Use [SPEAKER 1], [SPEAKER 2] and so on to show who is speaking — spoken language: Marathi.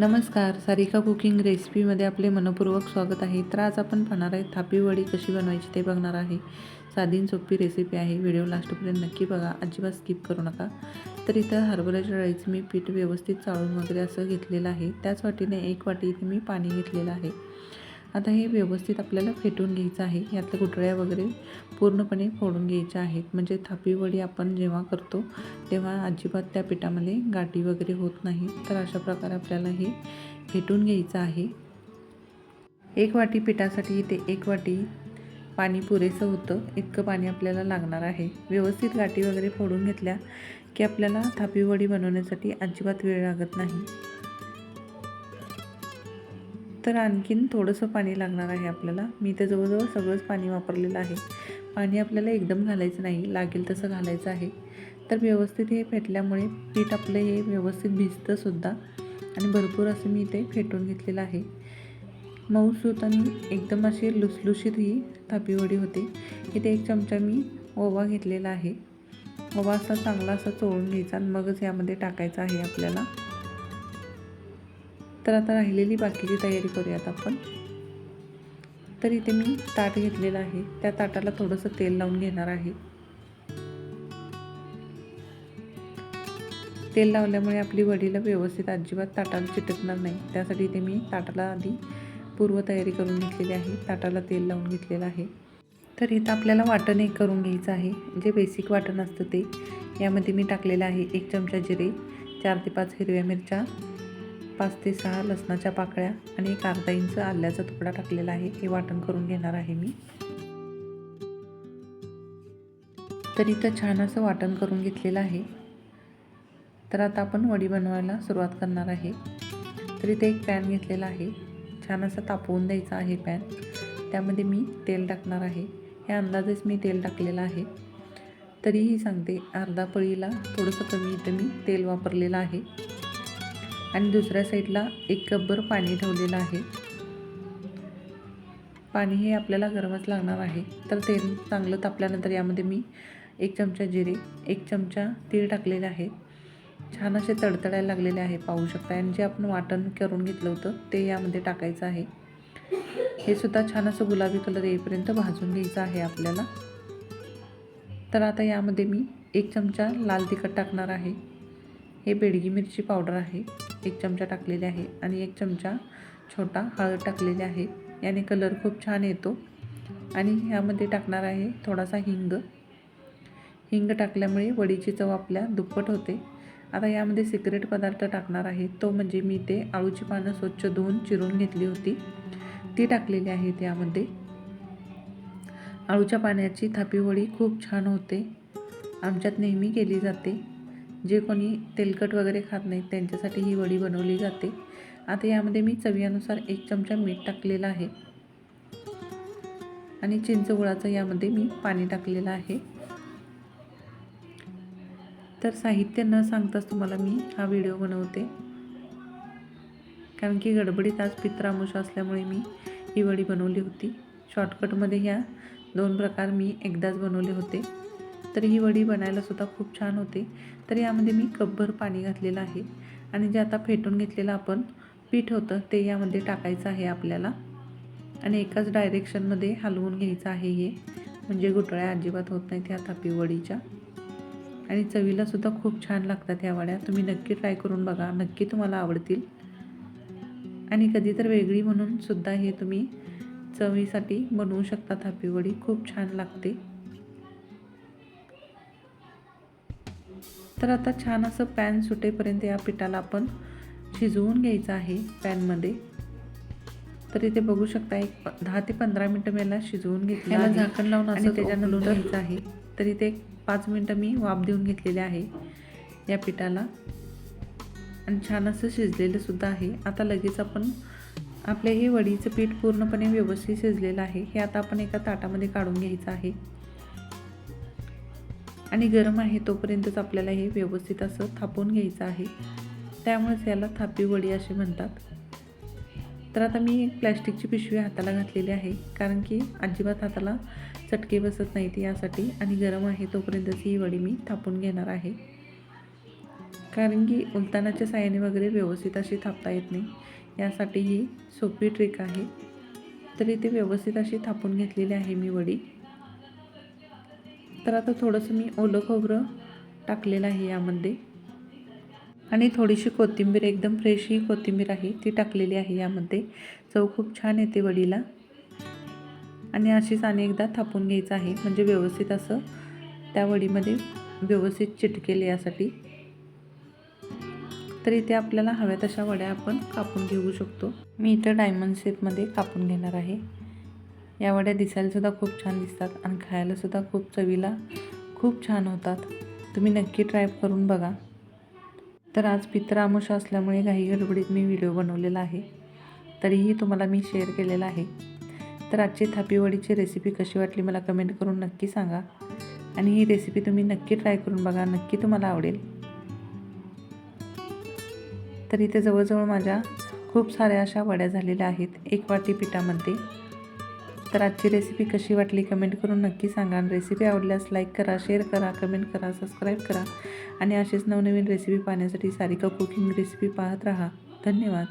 [SPEAKER 1] नमस्कार सारिका कुकिंग रेसिपीमध्ये आपले मनपूर्वक स्वागत आहे. तर आज आपण पाहणार आहे थापी वडी कशी बनवायची ते बघणार आहे. साधी सोपी रेसिपी आहे. व्हिडिओ लास्टपर्यंत नक्की बघा. अजिबात स्किप करू नका. तर इथं हरभऱ्याच्या डाळीचं मी पीठ व्यवस्थित चाळून वगैरे असं घेतलेलं आहे. त्याच वाटीने एक वाटी इथे मी पाणी घेतलेलं आहे. आता हे व्यवस्थित आपल्याला फेटून घ्यायचं आहे. यातल्या गुटळ्या वगैरे पूर्णपणे फोडून घ्यायच्या आहेत. म्हणजे थापीवडी आपण जेव्हा करतो तेव्हा अजिबात त्या पिठामध्ये गाठी वगैरे होत नाही. तर अशा प्रकारे आपल्याला हे फेटून घ्यायचं आहे. एक वाटी पिठासाठी इथे एक वाटी पाणी पुरेसं होतं. इतकं पाणी आपल्याला लागणार आहे. व्यवस्थित गाठी वगैरे फोडून घेतल्या की आपल्याला थापीवडी बनवण्यासाठी अजिबात वेळ लागत नाही. तर आणखीन थोडंसं पाणी लागणार आहे आपल्याला. मी तर जवळजवळ सगळंच पाणी वापरलेलं आहे. पाणी आपल्याला एकदम घालायचं नाही लागेल तसं घालायचं आहे. तर व्यवस्थित हे फेटल्यामुळे पीठ आपलं हे व्यवस्थित भिजतंसुद्धा आणि भरपूर असं मी इथे फेटून घेतलेलं आहे. मऊसूत आणि एकदम अशी लुसलुशीत ही थापीवडी होते. इथे एक चमचा मी ओवा घेतलेला आहे. ओवा असा चांगला असा चोळून घ्यायचा आणि मगच यामध्ये टाकायचा आहे आपल्याला. तर आता राहिलेली बाकीची तयारी करूयात आपण. तर इथे मी ताट घेतलेलं आहे. त्या ताटाला थोडंसं तेल लावून घेणार आहे. तेल लावल्यामुळे आपली वडीला व्यवस्थित अजिबात ताटाला चिटकणार नाही. त्यासाठी इथे मी ताटाला आधी पूर्वतयारी करून घेतलेली आहे. ताटाला तेल लावून घेतलेलं आहे. तर इथं आपल्याला वाटण एक करून घ्यायचं आहे. जे बेसिक वाटण असतं ते. यामध्ये मी टाकलेलं आहे एक चमचा जिरे चार ते पाच हिरव्या मिरच्या पाच ते सहा लसणाच्या पाकळ्या आणि एक अर्धा इंच आल्याचा तुकडा टाकलेला आहे. हे वाटण करून घेणार आहे मी. तर इथं छान असं वाटण करून घेतलेलं आहे. तर आता आपण वडी बनवायला सुरुवात करणार आहे. तर इथे एक पॅन घेतलेला आहे. छान असं तापवून द्यायचा आहे पॅन. त्यामध्ये मी तेल टाकणार आहे. हे अंदाजेच मी तेल टाकलेलं आहे. तरीही सांगते अर्धा पळीला थोडंसं कमी इथं मी तेल वापरलेलं आहे. आणि दुसऱ्या साईडला एक कपभर पाणी ठेवलेलं आहे. पाणी हे आपल्याला गरमच लागणार आहे. तर तेल चांगलं तापल्यानंतर यामध्ये मी एक चमचा जिरे एक चमचा तीळ टाकलेले आहे. छान असे तडतडायला लागलेले आहे पाहू शकता आणि जे आपण वाटण करून घेतलं होतं ते यामध्ये टाकायचं आहे. हे सुद्धा छान असं गुलाबी कलर येईपर्यंत भाजून घ्यायचं आहे आपल्याला. तर आता यामध्ये मी एक चमचा लाल तिखट टाकणार आहे. हे बेडगी मिरची पावडर आहे. एक चमचा टाकलेले आहे आणि एक चमचा छोटा हळद टाकलेली आहे. याने कलर खूप छान येतो. आणि ह्यामध्ये टाकणार आहे थोडासा हिंग. हिंग टाकल्यामुळे वडीची चव आपल्या दुप्पट होते. आता यामध्ये सिक्रेट पदार्थ टाकणार आहे. तो म्हणजे मी ते आळूची पानं स्वच्छ धुवून चिरून घेतली होती. ती टाकलेली आहे त्यामध्ये. आळूच्या पाण्याची थापीवडी खूप छान होते. आमच्यात नेहमी केली जाते. जे कोणी तेलकट वगैरे खात नाहीत त्यांच्यासाठी ही वडी बनवली जाते. आता यामध्ये मी चवीनुसार एक चमचा मीठ टाकलेलं आहे. आणि चिंच गुळाचं यामध्ये मी पाणी टाकलेलं आहे. तर साहित्य न सांगताच तुम्हाला मी हा व्हिडिओ बनवते. कारण की गडबडीत आज पित्रामुष असल्यामुळे मी ही वडी बनवली होती. शॉर्टकटमध्ये ह्या दोन प्रकार मी एकदाच बनवले होते. तर ही वडी बनायलासुद्धा खूप छान होते. तर यामध्ये मी कपभर पाणी घातलेलं आहे. आणि जे आता फेटून घेतलेलं आपण पीठ होतं ते यामध्ये टाकायचं आहे आपल्याला. आणि एकाच डायरेक्शनमध्ये हलवून घ्यायचं आहे हे. म्हणजे गुटळ्या अजिबात होत नाहीत ह्या थापी वडीच्या. आणि चवीलासुद्धा खूप छान लागतात ह्या वड्या. तुम्ही नक्की ट्राय करून बघा. नक्की तुम्हाला आवडतील. आणि कधी तर वेगळी म्हणून सुद्धा हे तुम्ही चवीसाठी बनवू शकता थापी वडी. खूप छान लागते. तर आता छान असं पॅन सुटेपर्यंत या पिठाला आपण शिजवून घ्यायचं आहे पॅनमध्ये. तर इथे बघू शकता एक दहा ते पंधरा मिनटं मी याला शिजवून घेतलं
[SPEAKER 2] याला. झाकण लावून असंच
[SPEAKER 1] त्याच्यानंतर घ्यायचं आहे. तर इथे एक पाच मिनटं मी वाफ देऊन घेतलेले आहे या पिठाला. आणि छान असं शिजलेलं सुद्धा आहे. आता लगेच आपण आपले हे वडीचं पीठ पूर्णपणे व्यवस्थित शिजलेलं आहे. हे आता आपण एका ताटामध्ये काढून घ्यायचं आहे. आणि गरम आहे तोपर्यंतच आपल्याला हे व्यवस्थित असं थापून घ्यायचं आहे. त्यामुळेच याला थापी वडी असे म्हणतात. तर आता मी एक प्लॅस्टिकची पिशवी हाताला घातलेली आहे कारण की अजिबात हाताला चटके बसत नाहीत यासाठी आणि गरम आहे तोपर्यंतच ही वडी मी थापून घेणार आहे. कारण की उलतानाच्या साह्याने वगैरे व्यवस्थित अशी थापता येत नाही. यासाठी ही सोपी ट्रिक आहे. तर इथे व्यवस्थित अशी थापून घेतलेली आहे मी वडी. तर आता थोडंसं मी ओलं खोबरं टाकलेलं आहे यामध्ये. आणि थोडीशी कोथिंबीर एकदम फ्रेश ही कोथिंबीर आहे ती टाकलेली आहे यामध्ये. चव खूप छान येते वडीला. आणि अशीच आणि एकदा थापून घ्यायचं आहे म्हणजे व्यवस्थित असं त्या वडीमध्ये व्यवस्थित चिटकेल यासाठी. तर इथे आपल्याला हव्या तशा वड्या आपण कापून घेऊ शकतो. मी इथं डायमंड शेपमध्ये कापून घेणार आहे. या वड्या दिसायलासुद्धा खूप छान दिसतात आणि खायलासुद्धा खूप चवीला खूप छान होतात. तुम्ही नक्की ट्राय करून बघा. तर आज पित्र आमुषा असल्यामुळे घाई गडबडीत मी व्हिडिओ बनवलेला आहे. तरीही तुम्हाला मी शेअर केलेला आहे. तर आजची थापीवडीची रेसिपी कशी वाटली मला कमेंट करून नक्की सांगा. आणि ही रेसिपी तुम्ही नक्की ट्राय करून बघा नक्की तुम्हाला आवडेल. तर इथे जवळजवळ माझ्या खूप साऱ्या अशा वड्या झालेल्या आहेत. एक वाटी पिठामध्ये. तर आजची रेसिपी कशी वाटली कमेंट करून नक्की सांगा. आणि रेसिपी आवडल्यास लाईक करा शेअर करा कमेंट करा सबस्क्राईब करा. आणि असेच नवनवीन रेसिपी पाहण्यासाठी सारिका कुकिंग रेसिपी पाहत राहा. धन्यवाद.